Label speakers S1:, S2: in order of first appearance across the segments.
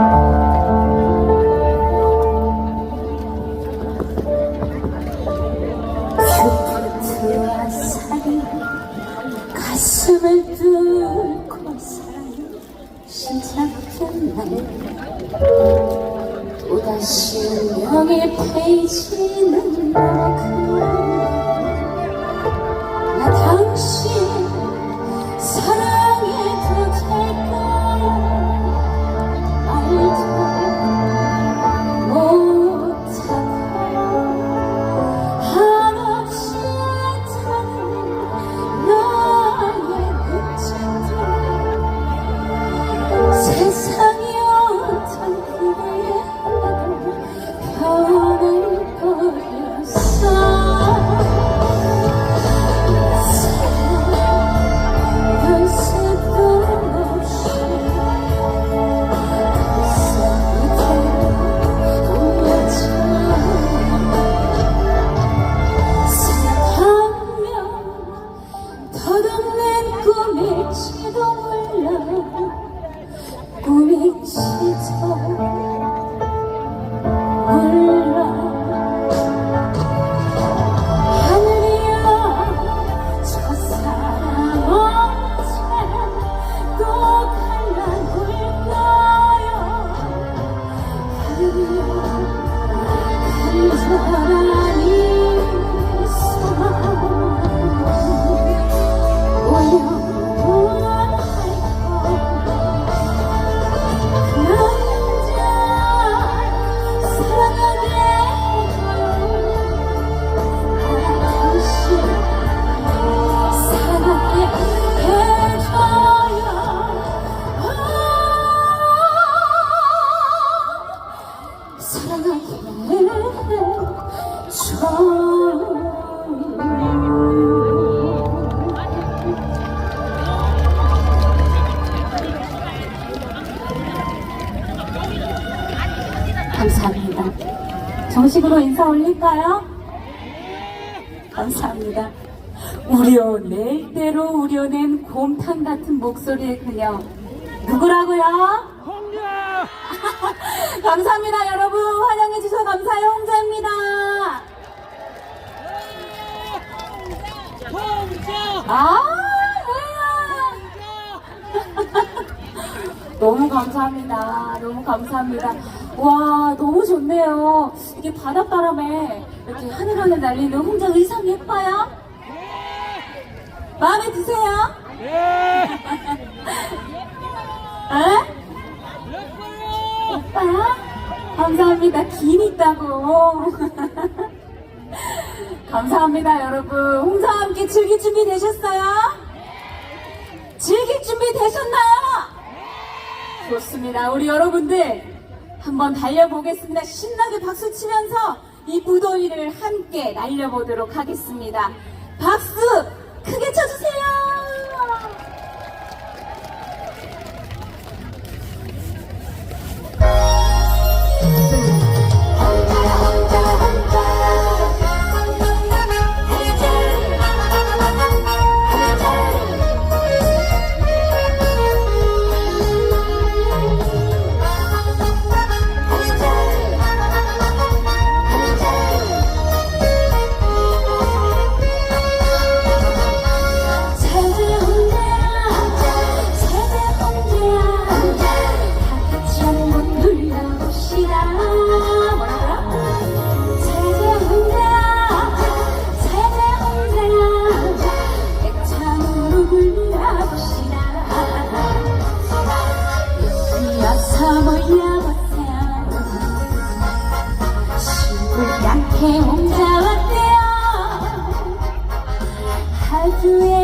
S1: Thank you. it's 사랑해 감사합니다. 정식으로 인사 올릴까요? 감사합니다. 우려낼 대로 우려낸 곰탕 같은 목소리의 그녀. 누구라고요? 감사합니다, 여러분. 환영해 주셔서 감사해요. 홍자입니다.
S2: 홍자!
S1: 아, 뭐야. 너무 감사합니다. 너무 감사합니다. 와, 너무 좋네요. 이게 바닷바람에 이렇게 하늘하늘 날리는 홍자 의상 예뻐요? 마음에 드세요?
S2: 예!
S1: 에?
S2: 예뻐요?
S1: 감사합니다. 긴 있다고. 감사합니다, 여러분. 홍자와 함께 즐길 준비 되셨어요? 즐길 준비 되셨나요? 좋습니다. 우리 여러분들 한번 달려보겠습니다. 신나게 박수 치면서 이 무더위를 함께 날려보도록 하겠습니다. 박수 크게 쳐주세요. 思念。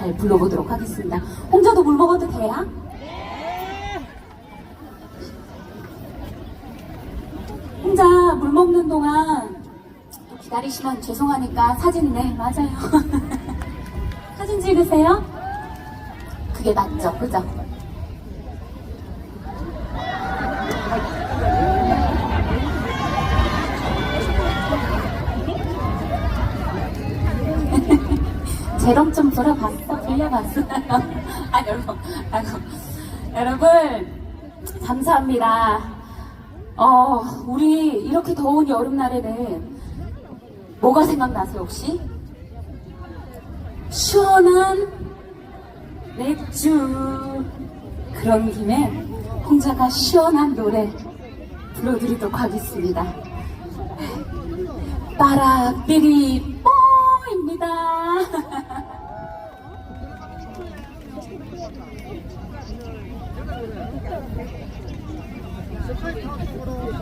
S1: 잘 불러보도록 하겠습니다. 혼자도 물 먹어도 돼요? 혼자 물 먹는 동안 또 기다리시면 죄송하니까 사진 네 맞아요. 사진 찍으세요? 그게 낫죠, 그죠? 제동 좀 돌아봤어? 돌려봤어? 아, 여러분. 아, 여러분, 감사합니다. 어, 우리 이렇게 더운 여름날에는 뭐가 생각나세요, 혹시? 시원한 맥주. 그런 김에 홍자가 시원한 노래 불러드리도록 하겠습니다. 빠락삐리 뽀입니다. 쪽으로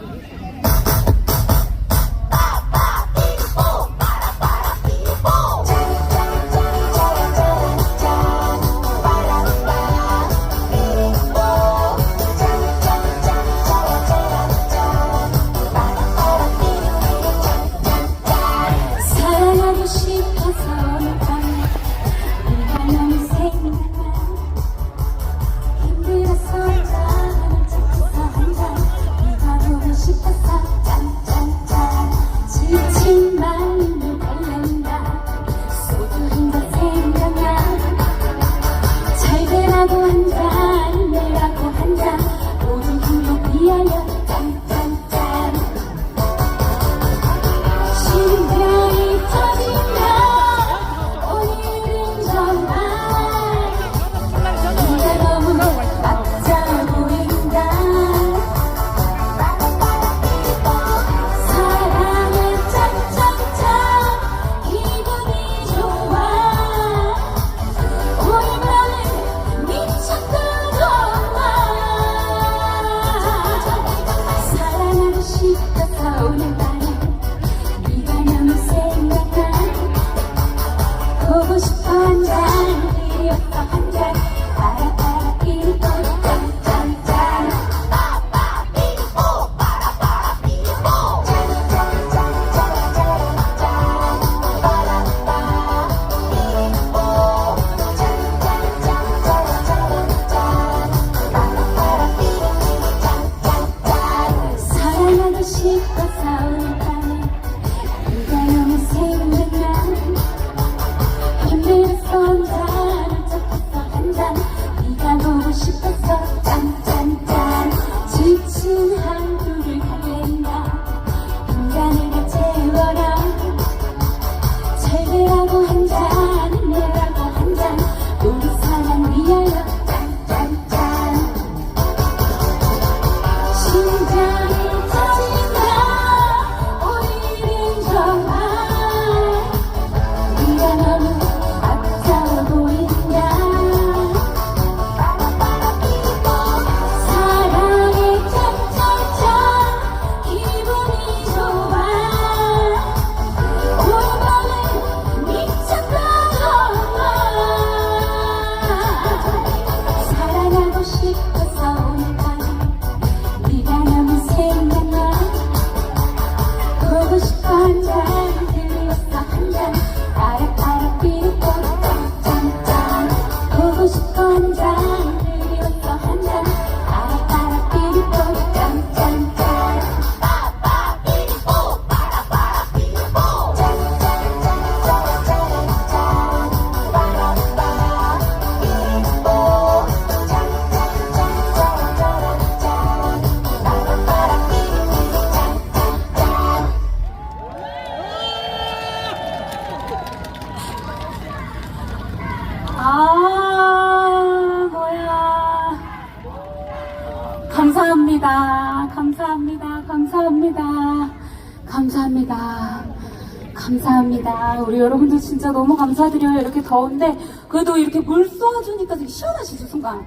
S1: 더운데 그래도 이렇게 물 쏘아주니까 되게 시원하시죠 순간.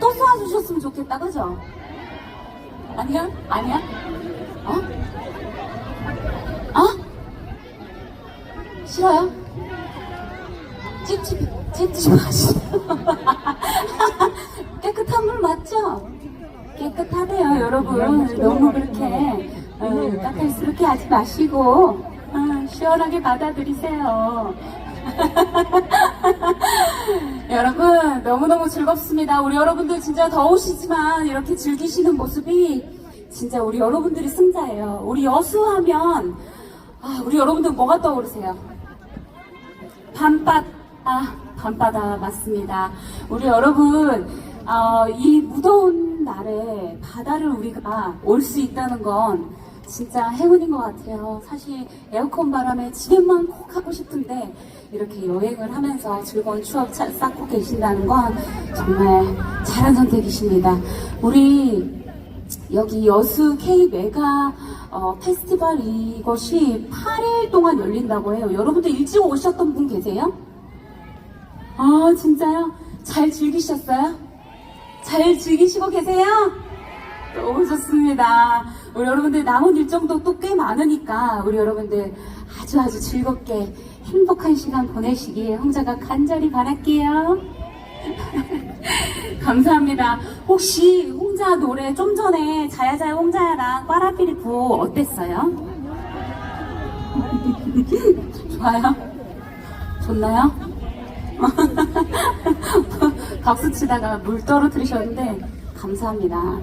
S1: 또 쏘아주셨으면 좋겠다, 그죠? 아니야? 아니야? 어? 어? 싫어요? 찝찝, 찝찝 하시 깨끗한 물 맞죠? 깨끗하대요, 여러분. 너무 그렇게 어, 까탈스럽게 하지 마시고 어, 시원하게 받아들이세요. 여러분 너무너무 즐겁습니다. 우리 여러분들 진짜 더우시지만 이렇게 즐기시는 모습이 진짜 우리 여러분들이 승자예요. 우리 여수하면 아, 우리 여러분들 뭐가 떠오르세요? 밤바다, 밤바다 맞습니다. 우리 여러분, 어, 이 무더운 날에 바다를 우리가 올 수 있다는 건 진짜 행운인 것 같아요. 사실 에어컨 바람에 집에만 콕 하고 싶은데 이렇게 여행을 하면서 즐거운 추억 차- 쌓고 계신다는 건 정말 잘한 선택이십니다. 우리 여기 여수 K 메가 어, 페스티벌 이것이 8일 동안 열린다고 해요. 여러분들 일찍 오셨던 분 계세요? 아 진짜요? 잘 즐기셨어요? 잘 즐기시고 계세요? 너무 좋습니다. 우리 여러분들 남은 일정도 또 꽤 많으니까 우리 여러분들 아주 아주 즐겁게 행복한 시간 보내시길 홍자가 간절히 바랄게요. 감사합니다. 혹시 홍자 노래 좀 전에 자야자야 홍자야랑 빠라삐리포 어땠어요? 좋아요? 좋나요? 박수 치다가 물 떨어뜨리셨는데 감사합니다.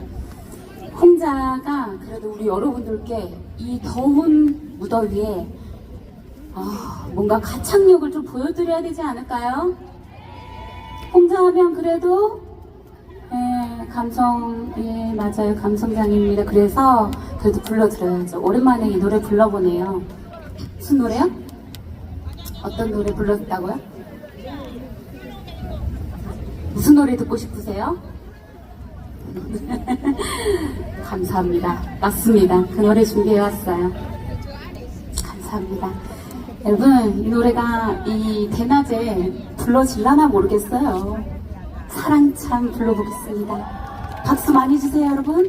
S1: 홍자가 그래도 우리 여러분들께 이 더운 무더위에 아, 뭔가 가창력을 좀 보여드려야 되지 않을까요? 홍자하면 그래도 예, 감성 예 맞아요 감성장입니다. 그래서 그래도 불러드려야죠. 오랜만에 이 노래 불러보네요. 무슨 노래요? 어떤 노래 불렀다고요? 무슨 노래 듣고 싶으세요? 감사합니다. 맞습니다. 그 노래 준비해왔어요. 감사합니다. 여러분, 이 노래가 이 대낮에 불러질라나 모르겠어요. 사랑참 불러보겠습니다. 박수 많이 주세요, 여러분.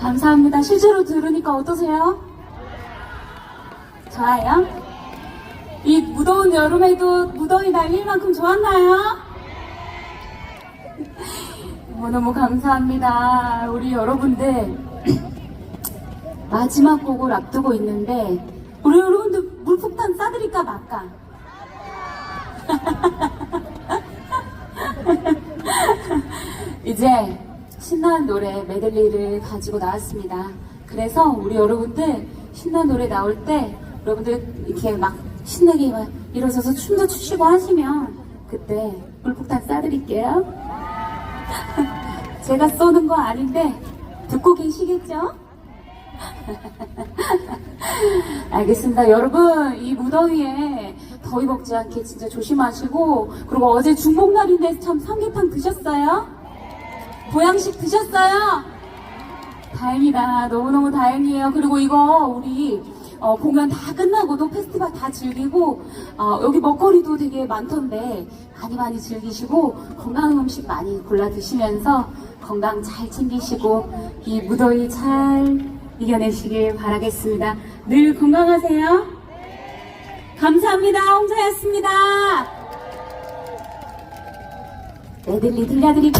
S1: 감사합니다. 실제로 들으니까 어떠세요? 좋아요? 이 무더운 여름에도 무더위 날릴 만큼 좋았나요? 너무너무 감사합니다. 우리 여러분들 마지막 곡을 앞두고 있는데 우리 여러분들 물폭탄 쏴드릴까 말까? 이제 신나는 노래 메들리를 가지고 나왔습니다. 그래서 우리 여러분들 신나는 노래 나올 때 여러분들 이렇게 막 신나게 막 일어서서 춤도 추시고 하시면 그때 물폭탄 쏴드릴게요. 제가 쏘는 거 아닌데 듣고 계시겠죠? 알겠습니다. 여러분, 이 무더위에 더위 먹지 않게 진짜 조심하시고, 그리고 어제 중복날인데 참 삼계탕 드셨어요? 보양식 드셨어요? 다행이다. 너무너무 다행이에요. 그리고 이거 우리 어, 공연 다 끝나고도 페스티벌 다 즐기고, 어, 여기 먹거리도 되게 많던데, 많이 많이 즐기시고, 건강한 음식 많이 골라 드시면서 건강 잘 챙기시고, 이 무더위 잘 이겨내시길 바라겠습니다. 늘 건강하세요. 감사합니다. 홍자였습니다. 메들리